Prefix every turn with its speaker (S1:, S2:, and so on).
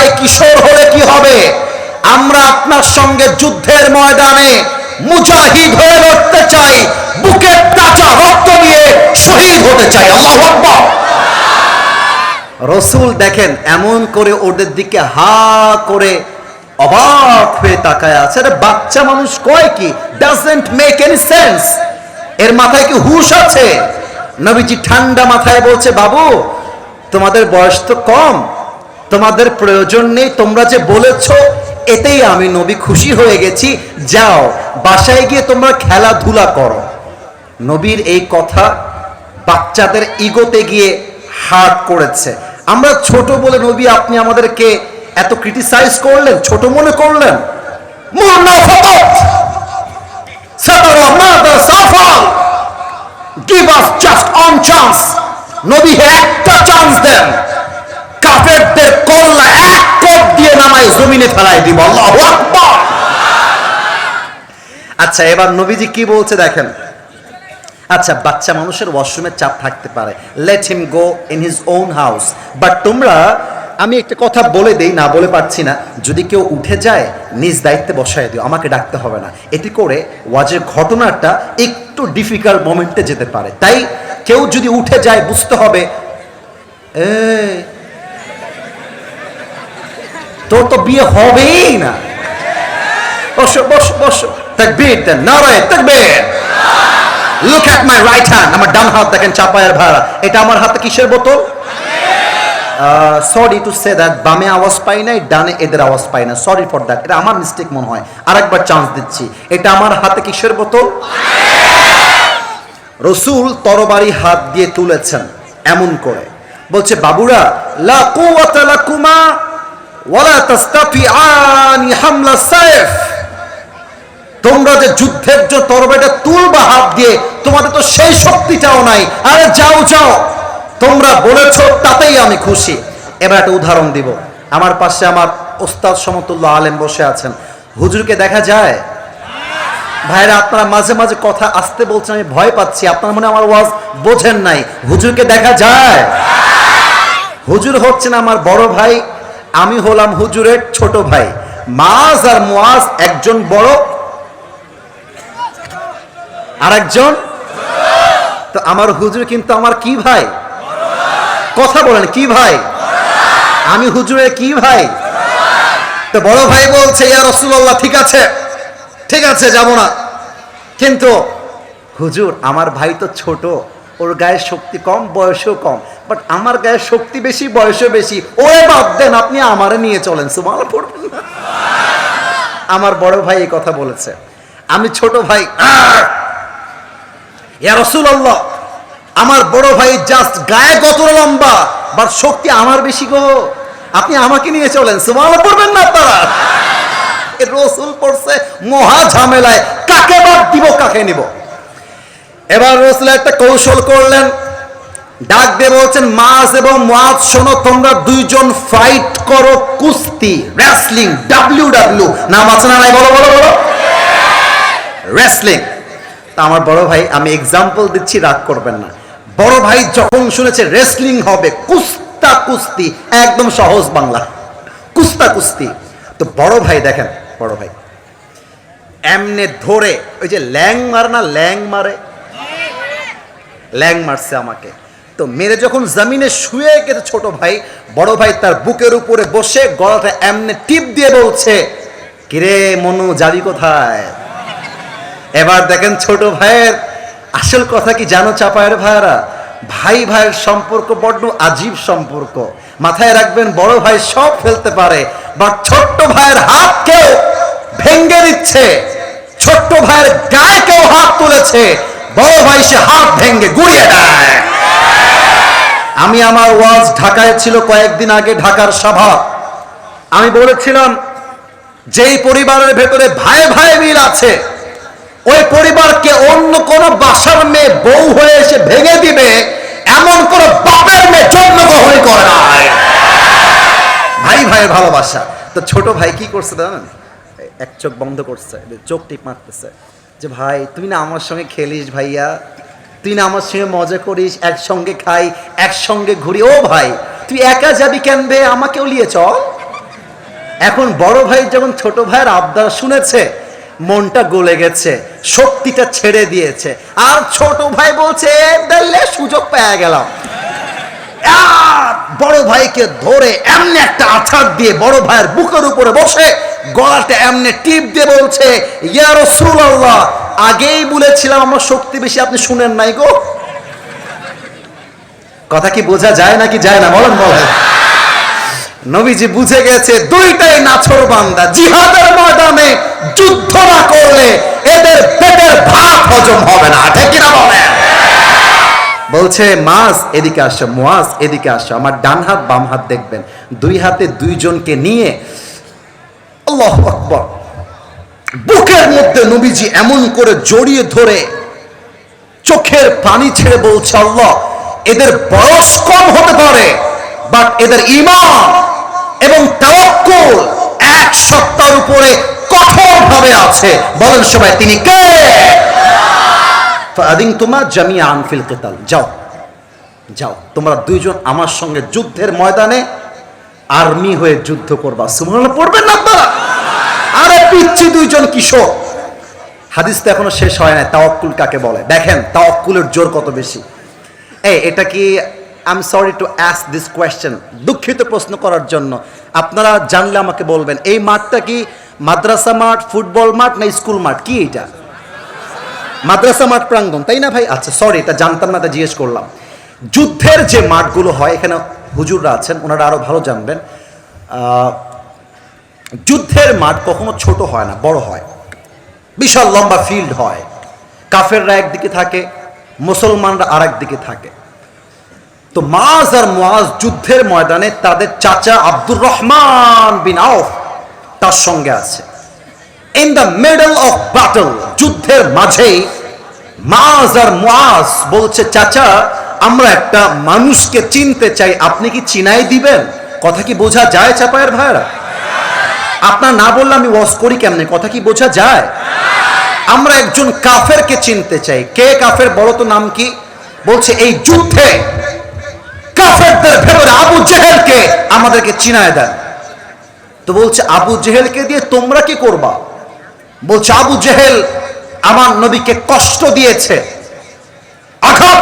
S1: ভাই, কিশোর হলে কি হবে? আমরা আপনার সঙ্গে যুদ্ধের ময়দানে মুজাহিদ হয়ে লড়তে চাই, বুকের কাঁচা রক্ত দিয়ে শহীদ হতে চাই। আল্লাহ রসুল দেখেন, এমন করে ওদের দিকে হা করে অবাক হয়ে তাকায় আছে। বাচ্চা মানুষ কয় কি? ডাজেন্ট মেক এনি সেন্স এর মাথায় কি হুশ আছে? নবীজি ঠান্ডা মাথায় বলছে, বাবু, তোমাদের বয়স তো কম। তোমাদের প্রয়োজন নেই, তোমরা যে বলেছ, এতেই আমি নবী খুশি হয়ে গেছি। যাও, বাসায় গিয়ে তোমরা খেলাধুলা করো। নবীর এই কথা বাচ্চাদের ইগোতে গিয়ে হার্ট করেছে। আমরা ছোট বলে নবী, আপনি আমাদেরকে এত ক্রিটিসাইজ করলেন, ছোট মনে করলেন? একটা জমিনে ফেলায় দিব, আল্লাহু আচ্ছা এবার নবীজি কি বলছে দেখেন? আচ্ছা বাচ্চা মানুষের ওয়াশরুমের চাপ থাকতে পারে। Let him go in his own house but তোমরা, আমি একটা কথা বলে দেই, না বলে পারছি না। যদি কেউ উঠে যায়, নিজ দায়িত্বে বসায় দিও, আমাকে ডাকতে হবে না। এটি করে ওয়াজের ঘটনাটা একটু ডিফিকাল্ট মোমেন্টে যেতে পারে। তাই কেউ যদি উঠে যায়, বুঝতে হবে তোর তো বিয়ে হবেই না। বসো বসো বসো। তাকবীর দেন নারায় look at my right hand আমার ডান হাত দেখেন চাপায়ের ভাড়া এটা আমার হাতে কিসের বোতল? সরি টু সে দ্যাট বামে আওয়াজ পাই নাই, ডানে এদের আওয়াজ পাই না। সরি ফর দ্যাট এটা আমার মিস্টেক মনে হয়। আরেকবার চান্স দিচ্ছি। এটা আমার হাতে কিসের বোতল? রসুল তরবারি হাত দিয়ে তুলেছেন, এমন করে। বলছে, বাবুরা, লা কুওয়াতা লাকুমা তোমরা যে যুদ্ধের যে তরবারিটা তুলবা হাত দিয়ে, তোমাদের তো সেই শক্তিটাও নাই। আরে যাও যাও। তোমরা বলেছ, তাতেই আমি খুশি। এবার একটা উদাহরণ দিব। আমার পাশে আমার ওস্তাদ সমতুল্য আলেম বসে আছেন। হুজুরকে দেখা যায়? ভাইরা, আপনারা মাঝে মাঝে কথা আসতে বলছেন, আমি ভয় পাচ্ছি। আপনার মনে আমার ওয়াজ বোঝেন নাই। হুজুরকে দেখা যায়? হুজুর হচ্ছেন আমার বড় ভাই আমি হলাম হুজুরের ছোট ভাই। মাজ আর মুয়াজ একজন বড়, আরেকজন? তো আমার হুজুর কিন্তু আমার কি ভাই? কথা বলেন, কি ভাই? আমি হুজুরের কি ভাই? তো বড় ভাই বলছে, ইয়া রসুল্লাহ ঠিক আছে ঠিক আছে, যাব না। কিন্তু হুজুর, আমার ভাই তো ছোট। ওর গায়ে শক্তি কম, বয়সও কম। বাট আমার গায়ে শক্তি বেশি, বয়সও বেশি। ওরে বাদ দেন, আপনি আমারে নিয়ে চলেন সুমাল পড়বেন না। আমার বড় ভাই এই কথা বলেছে। আমি ছোট ভাই! ইয়া রসুল্লাহ আমার বড় ভাই জাস্ট গায়ে কত লম্বা বাট শক্তি আমার বেশি গো। আপনি আমাকে নিয়ে চলেন সুমাল পড়বেন না আপনারা। রসুল পড়ছে মহা ঝামেলায়, কাকে বাদ দিব, কাকে নিব? এবার রসুল একটা কৌশল করলেন। ডাক দিয়ে বলছেন মাস এবং মাস শোনো, তোমরা দুইজন ফাইট করো কুস্তি রেসলিং ডাব্লিউ ডাব্লিউ নাম আছে না নাই? বলো বলো বলো। রেসলিং তা আমার বড় ভাই, আমি এক্সাম্পল দিচ্ছি, রাগ করবেন না। বড় ভাই যখন শুনেছে রেসলিং হবে, কুস্তা কুস্তি, একদম সহজ বাংলা। কুস্তা কুস্তি। তো বড় ভাই দেখেন, বড় ভাই। এমনে ধরে, ওই যে ল্যাং মারে না, ল্যাং মারে? ল্যাং মারছে আমাকে। তো মেরে যখন জমিনে শুয়ে গেছে ছোট ভাই, বড় ভাই তার বুকের উপরে বসে গলাটা এমনে টিপ দিয়ে বলছে, কিরে মনু, যাবি কোথায়? এবার দেখেন ছোট ভাইয়ের আসল কথা কি জানো চাপায়ের ভাইয়েরা? ভাই ভাইয়ের সম্পর্ক বড্ড আজীব সম্পর্ক। মাথায় রাখবেন, বড় ভাই সব ফেলতে পারে বা ছোট্ট ভাইয়ের হাত কেউ ভেঙ্গে দিচ্ছে। ছোট্ট ভাইয়ের গায়ে কেউ হাত তুলেছে। বড় ভাই, সে হাত ভেঙ্গে গুড়িয়ে দেয়। আমি আমার ওয়াজ ঢাকায় ছিল কয়েকদিন আগে ঢাকার সভা। আমি বলেছিলাম, যেই পরিবারের ভেতরে ভাই ভাই মিল আছে, ওই পরিবারকে অন্য কোন বাসার মেয়ে বউ হয়ে এসে ভেঙে দিবে, এমন কোন বাপের মেয়ে জন্মগ্রহণ করে নাই। ভাই ভাইয়ের ভালোবাসা। তো ছোট ভাই কি করছে জানেন? এক চোখ বন্ধ করছে, চোখ টিপ মারতেছে। যে ভাই তুই না আমার সঙ্গে খেলিস ভাইয়া। তুই না আমার সঙ্গে মজা করিস একসঙ্গে খাই একসঙ্গে ঘুরি। ও ভাই তুই একা যাবি কেন বে? আমাকেও নিয়ে চল। এখন বড় ভাই যেমন ছোট ভাইয়ের আবদার শুনেছে মনটা গলে গেছে শক্তিটা ছেড়ে দিয়েছে। আর ছোট ভাই বলছে "এ, দেখলে সুযোগ পেয়ে গেলাম। বড় ভাইকে ধরে এমনি একটা আছাড় দিয়ে বড় ভাইয়ের বুকের উপরে বসে গলাটা এমনি টিপ দিয়ে বলছে, ইয়া রাসূলুল্লাহ, আগেই বলেছিলাম আমার শক্তি বেশি, আপনি শুনেন নাই গো। কথা কি বোঝা যায় নাকি যায় না, বলেন বলেন। নবীজি বুঝে গেছে, দুইটাই নাছর বান্দা, জিহাদের ময়দানে যুদ্ধ না করলে এদের পেটের ভাত হজম হবে না, ঠিক কিনা বলেন? বলছে মাস এদিকে আসো মোয়াজ এদিকে আসো, আমার ডান হাত বাম হাত দেখবেন। দুই হাতে দুইজনকে নিয়ে আল্লাহ আকবর। বুকের মধ্যে নবীজি এমন করে জড়িয়ে ধরে চোখের পানি ছেড়ে বলছে, আল্লাহ, এদের বয়স কম হতে পারে বাট এদের ইমান এবং তাওয়াক্কুল এক সত্তার উপরে কঠোরভাবে আছে। বলেন সবাই, তিনি কে? ফাদিন তোমার জামিয়া আনফিল কেতাল। যাও যাও, তোমরা দুইজন আমার সঙ্গে যুদ্ধের ময়দানে আর্মি হয়ে যুদ্ধ করবা। সুবহানাল্লাহ, পড়বেন না আপনারা? পিচ্ছি দুইজন কিশোর। হাদিস তো এখনও শেষ হয় না তাওয়াক্কুল কাকে বলে? দেখেন, তাওয়াক্কুলের জোর কত বেশি। এই, এটা কি I am sorry to ask this question দুঃখিত প্রশ্ন করার জন্য। আপনারা জানলে আমাকে বলবেন, এই মাঠটা কি মাদ্রাসা মাঠ, ফুটবল মাঠ না স্কুল মাঠ? কি এটা? মাদ্রাসা মাঠ প্রাঙ্গণ, তাই না ভাই? আচ্ছা সরি এটা জানতাম না জিজ্ঞেস করলাম। যুদ্ধের যে মাঠগুলো হয়, এখানে হুজুররা আছেন, ওনারা আরও ভালো জানবেন। যুদ্ধের মাঠ কখনো ছোট হয় না, বড় হয়। বিশাল লম্বা ফিল্ড হয়। কাফেররা একদিকে থাকে, মুসলমানরা আর দিকে থাকে। তো মাজ আর মুআজ যুদ্ধের ময়দানে তাদের চাচা আব্দুর রহমান বিন আউফ তার সঙ্গে আছে। In the middle of battle যুদ্ধের মাঝেই মাজ আর মুআজ বলছে, চাচা, আমরা একটা মানুষকে চিনতে চাই, আপনি কি চিনাই দিবেন? কথা কি বোঝা যায় চাপায়ের ভাইরা আপনার না বললে আমি ওয়াজ করি কেমনে? কথা কি বোঝা যায়? আমরা একজন কাফেরকে চিনতে চাই। কে কাফের বড় তো নাম কি? বলছে, এই যুদ্ধে কাফেরদের ভেতরে আবু জেহেলকে আমাদেরকে চিনায় দেন। তো বলছে, আবু জেহেলকে দিয়ে তোমরা কি করবা? বলছে, আবু জেহেল আমার নবীকে কষ্ট দিয়েছে। আঘাত